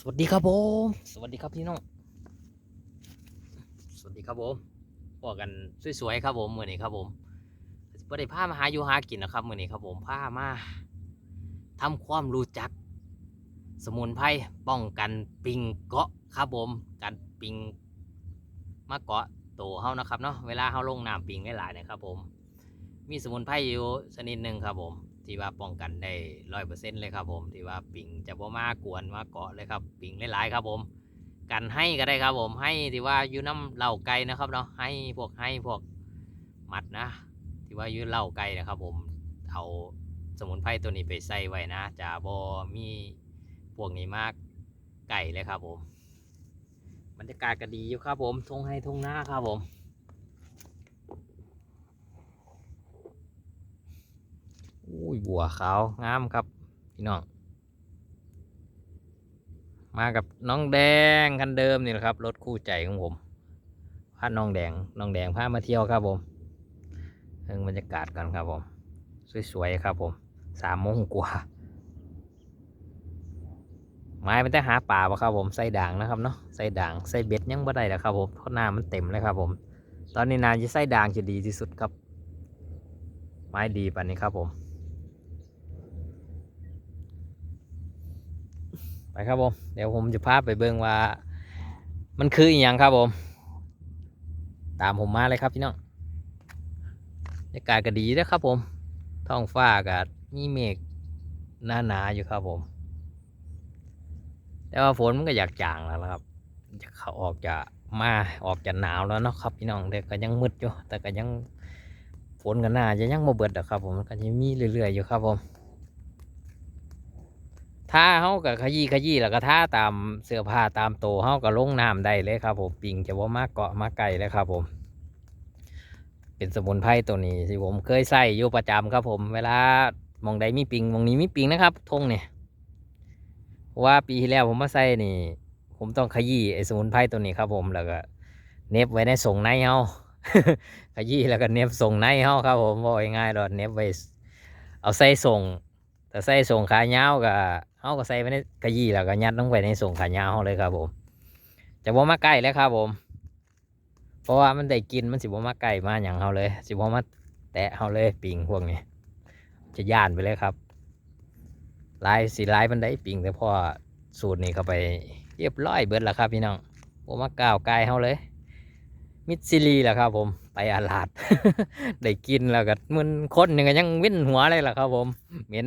สวัสดีครับผม สวัสดีครับพี่น้อง สวัสดีครับผมพวกกันสวยๆครับผมมือนี้ครับผมบ่ได้พามาหาอยู่หากินนะครับมือนี้ครับผมพามาทำความรู้จัก สมุนไพรป้องกันปิงเกาะครับผมการปิงมาเกาะตัวเฮานะครับเนาะเวลาเฮาลงน้ำปิงหลายๆเนะครับผม มีสมุนไพรอยู่ชนิดหนึ่งครับผม ที่ว่าป้องกันได้ร้อยเปอร์เซ็นต์เลยครับผมที่ว่าปิงจะบ่มากวนมาเกาะเลยครับ ปิงหลายๆครับผม กันให้ก็ได้ครับผมให้ที่ว่าอยู่น้ำเหล่าไก่นะครับเนาะให้พวกให้พวกมัดนะ ที่ว่าอยู่เหล่าไก่นะครับผมเอาสมุนไพรตัวนี้ไปใส่ไว้นะจะบ่มีพวกนี้มากไก่เลยครับผมบรรยากาศก็ดีอยู่ครับผมทงให้ทงหน้าครับผม อุ้ยบัวขาวงามครับพี่น้อง มากับน้องแดงคันเดิมนี่แหละครับรถคู่ใจของผมพาน้องแดงน้องแดงพามาเที่ยวครับผมเพิ่งบรรยากาศกันครับผม สวยๆครับผมสามโมงกว่าไม้มันจะหาป่าปะครับผมใส่ด่างนะครับเนาะใส่ด่างใส่เบ็ดยังบ่ได้แล้วครับผมเพราะน้ามันเต็มเลยครับผม ตอนนี้นาจะใส่ด่างจะดีที่สุดครับ ไม้ดีปันนี้ครับผม ไป ครับผม เดี๋ยวผมจะพาไปเบิ่งว่า มันคืออีหยังครับผม ตามผมมาเลยครับพี่น้องบรรยากาศก็ดีนะครับผม ท้องฟ้าก็มีเมฆหนาหนาๆอยู่ครับผม แต่ว่าฝนมันก็อยากจางแล้วครับจะเขาออกจะมาออกจะหนาวแล้วเนาะครับพี่น้องแต่ก็ยังมืดอยู่แต่ก็ยังฝนก็น่าจะยังมาเบิดอะครับ ผมก็ยังมีเรื่อยๆอยู่ครับผม ถ้าเฮากับขยี้ขยี้แล้วก็ท่าตามเสื้อผ้าตามโตวเฮาก็ลงน้ำได้เลยครับผมปิงจะว่ามากเกาะมากไก่เลยครับผม เป็นสมุนไพรตัวนี้ที่ผมเคยใส่อยู่ประจำครับผม เวลามองใดมีปิงมองนี้มีปิงนะครับทงเนี่ยว่าปีที่แล้วผมมาใส่นี่ ผมต้องขยี้ไอ้สมุนไพรตัวนี้ครับผมแล้วก็ เน็บไว้ในส่งในเฮาขยี้แล้วก็เน็บส่งในเฮาครับผมบอกง่ายๆดอกเน็บไว้เอาใส่ส่งแต่ใส่ส่งขายาวก็ เฮาก็ใส่ไว้ในกระยี่แล้วก็ยัดลงไปในส่งขายาวเฮาเลยครับ ผม จะบ่มาใกล้แล้วครับผม เพราะว่ามันได้กินมันสิบ่มาใกล้มาอย่างเฮาเลย สิบ่มาแตะเฮาเลยปิงพวกนี้ จะย่านไปเลยครับลายสีลายมันได้ปิงแต่พอสูตรนี้เข้าไปเรียบร้อยเบิดแล้วครับพี่น้องบ่มาก้าวไกลเฮาเลย มิดซิลีแหละครับ ผมไปอาลาดได้กินแล้วก็มันคนหนึ่งก็ยังวิ่นหัวเลยล่ะครับ ผม เหม็น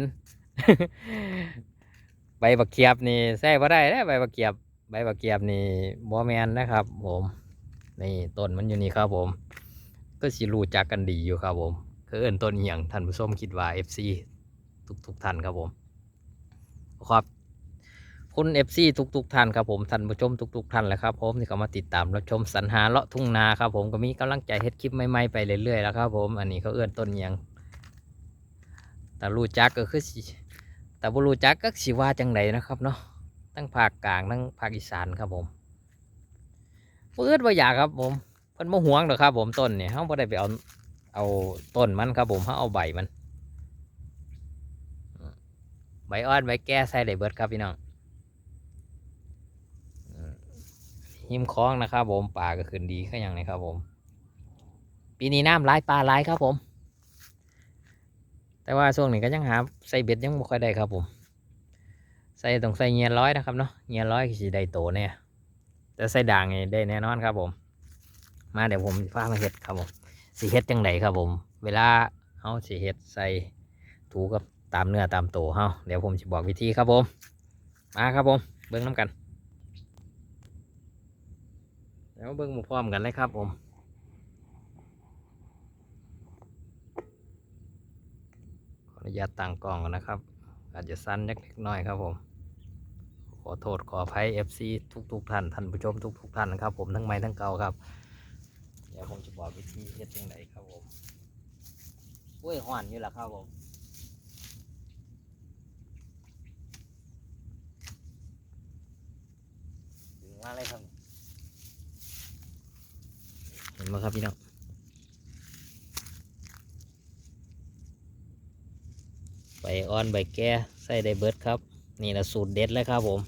ใบบักเขียบนี่ใส่บ่ได้นะใบบักเขียบ ใบบักเขียบนี่บ่แมนนะครับ ผมนี่ต้นมันอยู่นี่ครับผม ก็สิรู้จักกันดีอยู่ครับ ผมคือเอิ้นต้นอหย่างท่านผู้ชมคิดว่า FC ทุกทุกๆท่านครับผม ครับคุณ FC ทุกทุกๆท่านครับผมท่านผู้ชมทุกๆท่านแหละครับ ผมที่เข้ามาติดตามรับชมสรรหาเลาะทุ่งนาครับผมก็มีกำลังใจเฮ็ดคลิปใหม่ๆไปเรื่อยๆแล้วครับผม อันนี้เขาเอื้อนต้นอหย่างแต่รู้จักก็คือ แต่บรูจักก็สิว่าจังไดนะครับเนาะทั้งภาคกลางทั้งภาคอีสานครับผมเปิดว่าอยากครับผมเพิ่นบ่หวงดอกครับ ผมต้นเนี่ยเฮาบ่ได้ไปเอาเอาต้นมันครับผมเฮาเอาใบมัน ใบอ่อนใบแก่ใส่ได้เบิดครับพี่น้องหิมคล้องนะครับผมป่าก็ขึ้นดีขึ้นอย่างนี้ครับผม ปีนี้น้ำหลายปลาหลายครับผม แต่ว่าช่วงนี้ก็ยังหาใส่เบ็ดยังไม่ค่อยได้ครับผมใส่ต้องใส่เงียร้อยนะครับเนาะเงียร้อยคือได้โตเนี่ยแต่ใส่ด่างนี่ได้แน่นอนครับผม มาเดี๋ยวผมพามาเห็ดครับผมสีเห็ดจังไดครับผม เวลาเฮาสีเห็ดใส่ถูกับตามเนื้อตามโตเฮาเดี๋ยวผมจะบอกวิธีครับผม มาครับผม เบิ้งน้ำกัน เดี๋ยวเบิ้งมาพร้อมกันเลยครับผม อนุญาตตั้งกล้องนะครับ อาจจะสั้นเล็กน้อยครับผม ขอโทษขออภัย FC ทุกทุกๆท่านท่านผู้ชมทุกทุกๆท่านนะครับผมทั้งใหม่ทั้งเก่าครับ เดี๋ยวผมจะบอกวิธีเฮ็ดยังไงครับผมอุ้ยห่อนอยู่แล้วครับผมถึงมาเลยครับเห็นไหมครับพี่น้อง ใบอ่อนใบแก่ใส่ได้เบิดครับ นี่แหละสูตรเด็ดเลยครับผม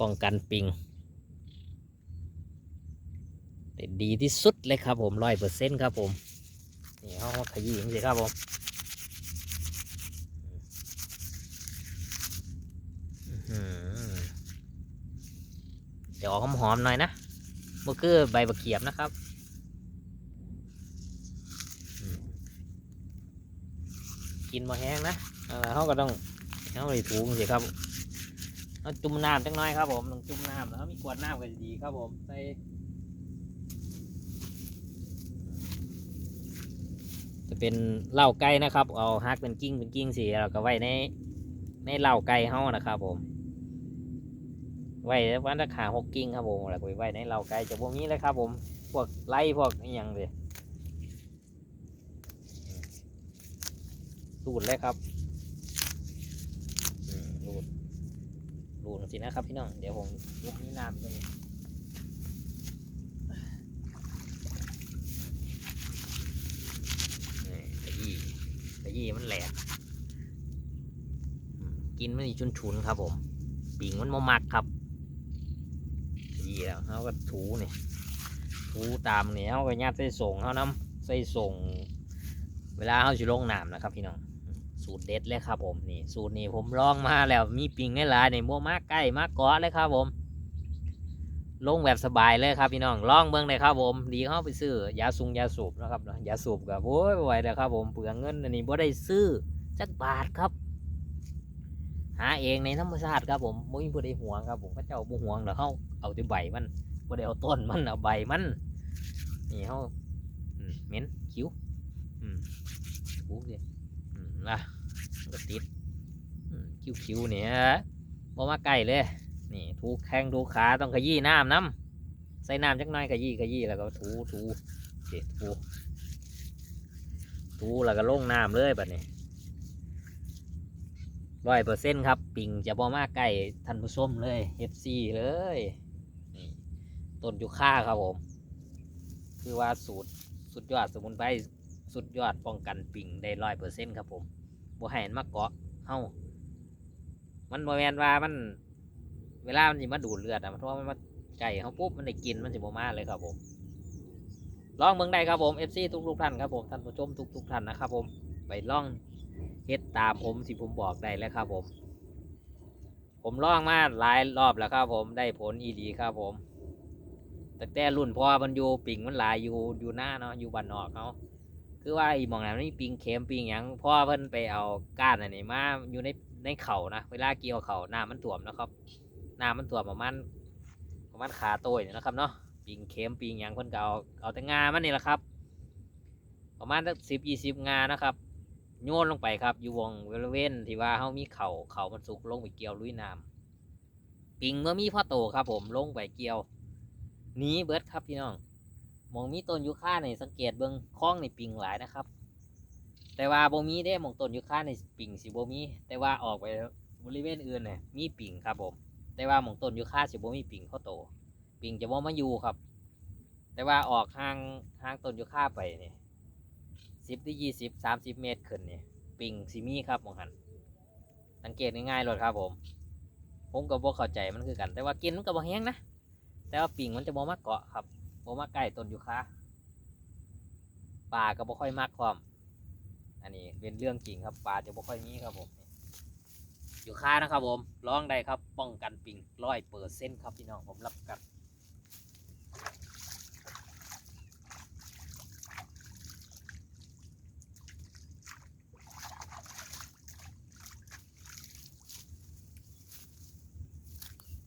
ป้องกันปิงด,ดีที่สุดเลยครับผมร้อยเปอร์เซ็นต์ครับผมนี่เขาขยี้อย่างนี้ครับผมเดี๋ยวออกหอมๆหน่อยนะมันคือใบบักเขียบนะครับกินมาแห้งนะ เขาก็ต้องเขาไปถูสิครับเอาจุ่มน้ำจังน้อยครับผมต้องจุ่มน้ำแล้วมีขวดน้ำก็ดีครับผมใส่จะเป็นเหล้าไก่นะครับ เอาฮักเป็นกิ้งเป็นกิ้งสีเราก็ไว้ในในเหล้าไก่เฮานะครับ ผม ไว้วันละขาหกกิ้งครับผมแล้วก็ไปไว้ในเหล้าไก่จะพวกนี้เลยครับ ผมพวกไล่พวกอหย่างเลยรูดเลยครับอืมรูดรู ดูสินะครับพี่น้อง เดี๋ยวผมยุบนี้น้ำตรงนี้นี่ขยี้ยี้มันแหลก กินมันอีชุนชุนครับผมปิงมันมมักครับยี้แล้วเขาก็ถูนี่ถูตามนี่เขาก็ยัดใส่ส่งเขาน้ำใส่ส่ง เวลาเขาสิลงน้ำนะครับพี่น้อง สูตรเด็ดเลยครับผมนี่สูตรนี้ผมลองมาแล้วมีปิงให้หลายในมัวมากใกล้มากเกาะเลยครับผม ลงแบบสบายเลยครับพี่น้องลองเบิ่งเลยครับผม ดีเข้าไปซื้อยาซุงยาสูบนะครับเนาะยาสูบกับโอ้ยไหวแล้วครับผมเปลืองเงินอันนี้บ่ได้ซื้อจักบาทครับ หาเองในธรรมชาติครับผมบ่มีผู้ใดห่วงครับผมพระเจ้าบ่หวงเดี๋ยวเฮาเอาแต่ใบมันบ่ได้เอาต้นมันเอาใบมันนี่เฮาเหม็นคิ้วอืมถูกดิอืม นะก็ติดคิ้วๆเนี่ยบ่มาใกล้เลย นี่ถูแข้งถูขาต้องขยี้น้ำน้ำใส่น้ำจักหน่อยขยี้ขยี้แล้วก็ถูถูเด็ดถูถูแล้วก็ลงน้ำเลยแบบนี้ร้อยเปอร์เซ็นต์ครับ ปิงจะบอมาใกล้ท่านผู้ชมเลยเอฟซีเลยนี่ต้นยูค่าครับผม คือว่าสูตรสุดยอดสมุนไพร สุดยอดป้องกันปิงได้ร้อยเปอร์เซ็นต์ครับผมบ่ให้มันมาเกาะเฮ้ามันบ่แมนว่ามัน เวลามันจะมาดูดเลือดอะเพราะว่ามันมาไก่เขาปุ๊บมันได้กินมันจะบ่มาเลยครับผมลองเมืองใดครับผมเอฟซีทุกทุกท่านครับผมท่านผู้ชมทุกทุกท่านนะครับผมไปลองเฮ็ดตามผมที่ผมบอกได้เลยครับผม ผมลองมาหลายรอบแล้วครับผมได้ผลอีดีครับผมแต่แต่รุ่นพ่อมันอยู่ปิ่งมันหลายอยู่อยู่หน้าเนาะอยู่บ้านนอกเขา คือว่าอีหมองนั้นนมีปิงเข็มปิงหยังพ่อเพิ่นไปเอาก้านอันนี้มาอยู่ในในเข่านะเวลาเกี่ยวเข่าน้ำมันถ่วมนะครับน้ำมันถ่วมประมาณประมาณขาโต้ยนี่นะครับเนาะปิงเข็มปิงหยังเพิ่นก็เอาเอาแต่งามันนี่แหละครับ ประมาณสักสิบยี่สิบงานะครับโยนลงไปครับ อยู่วงบริเวณที่ว่าเขามีเขา่าเขามันสุกลงไปเกี่ยวลุยน้ำปิงเมื่อมีพ่อโตครับผมลงไปเกี่ยวหนีเบิร์ดครับพี่น้อง มองมีต้นยูคาในสังเกตเบิ้งคล้องในปิงหลายนะครับ แต่ว่าโบมีได้มองต้นยูคาในปิงสิโบมี แต่ว่าออกไปบริเวณอื่นเนี่ยมีปิงครับผม แต่ว่ามองต้นยูคาสิบ่มีปิงเขาโต ปิงจะบ่มาอยู่ครับ แต่ว่าออกห่างห่างต้นยูคาไปนี่สิบถึงยี่สิบสามสิบเมตรขึ้นนี่ปิงสิมีครับมองหันสังเกตง่ายๆเลยครับผม ผมก็บ่เข้าใจมันคือกัน แต่ว่ากินมันก็บ่แห้งนะแต่ว่าปิงมันจะบ่มาเกาะครับ บ่มาใกล้ต้นยูคาปลาก็บ่ค่อยมากความ อันนี้เป็นเรื่องจริงครับปลาจะบ่ค่อยมีครับผมอยู่ค่านะครับผมร้องได้ครับ ป้องกันปิงร้อยเปอร์เซ็นต์ครับพี่น้องผมรับกัน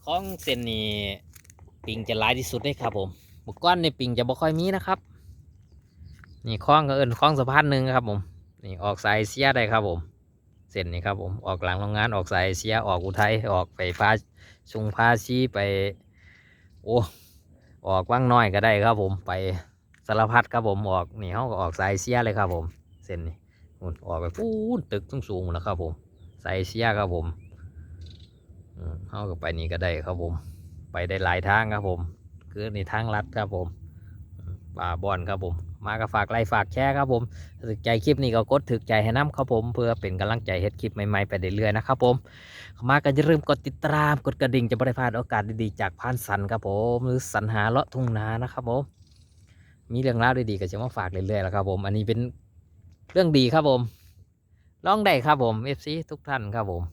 ของเส้นนี้ปิงจะหลายที่สุดเลยครับผม บุกก้อนในปิงจะบ่ค่อยมีนะครับ นี่คล้องก็เอินคล้องสะพานหนึ่งครับผม นี่ออกสายเสียได้ครับผม เส้นนี้ครับผม ออกหลังโรงงานออกสายเสียออกอุทัยออกไปพาชุงพาชีไป โอ้ออกว่างน้อยก็ได้ครับผมไปสารพัดครับผมออกนี่เขาก็ออกสายเสียเลยครับผม เส้นนี้นู่นออกไปปูนตึกสูงๆนะครับผมสายเสียครับผมอืมเขาก็ไปนี่ก็ได้ครับผม ไปได้หลายทางครับผม คือในทางลัดครับผมป่าบอนครับผม มาก็ฝากไลค์ฝากแชร์ครับผมถึกใจคลิปนี้ก็กดถึกใจให้น้ำครับผมเพื่อเป็นกำลังใจเฮ็ดคลิปใหม่ๆไปเรื่อยๆนะครับผมมาก็อย่าลืมกดติดตามกดกระดิ่งจะไม่ได้พลาดโอกาสดีๆจากพานสันครับผมหรือสรรหาเลาะทุ่งนานะครับผมมีเรื่องราวดีๆก็จะมาฝากเรื่อยๆแล้วครับผม อันนี้เป็นเรื่องดีครับผมลองได้ครับผมเอฟซีทุกท่านครับผม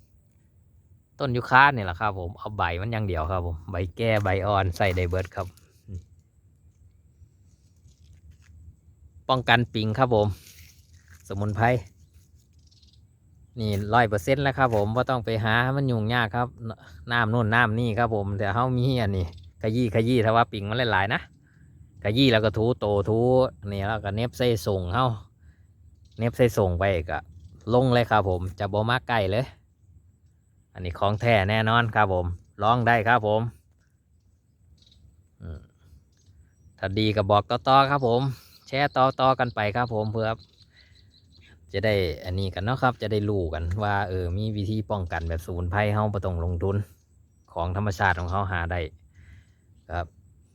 ต้นยูคาเนี่ยแหละครับผมเอาใบมันอย่างเดียวครับผมใบแก่ใบอ่อนใส่ได้เบิร์ดครับ ป้องกันปิงครับผม สมุนไพรนี่ร้อยเปอร์เซ็นต์แล้วครับผมว่าต้องไปหามันยุ่งยากครับนน้ำนู่นน้ำนี่ครับผมแต่เฮามีอันนี้ขยี้ขยี้ถ้าว่าปิงมันหลายๆนะขยี้แล้วก็ทูโตทูนี่แล้วก็เน็บใส่ส่งเฮาเน็บใส่ส่งไปก็ลงเลยครับผมจะบ่มาใกล้เลย อันนี้ของแท้แน่นอนครับผมลองได้ครับผมถ้าดีก็บอกต่อๆครับผม แชร์ต่อๆกันไปครับผมเพื่อจะได้อันนี้กันเนาะครับ จะได้รู้กันว่าเออมีวิธีป้องกันแบบสมุนไพรเฮาบ่ต้องลงทุนของธรรมชาติของเขาหาได้ครับ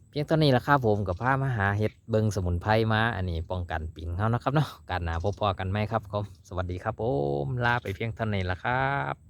เพียงเท่านี้ละครับผมกับพามาหาเห็ดเบิงสมุนไพรมาอันนี้ป้องกันปิงเขานะครับเนาะการหนาพบพอกันไหมครับผมสวัสดีครับผมลาไปเพียงเท่านี้ละครับ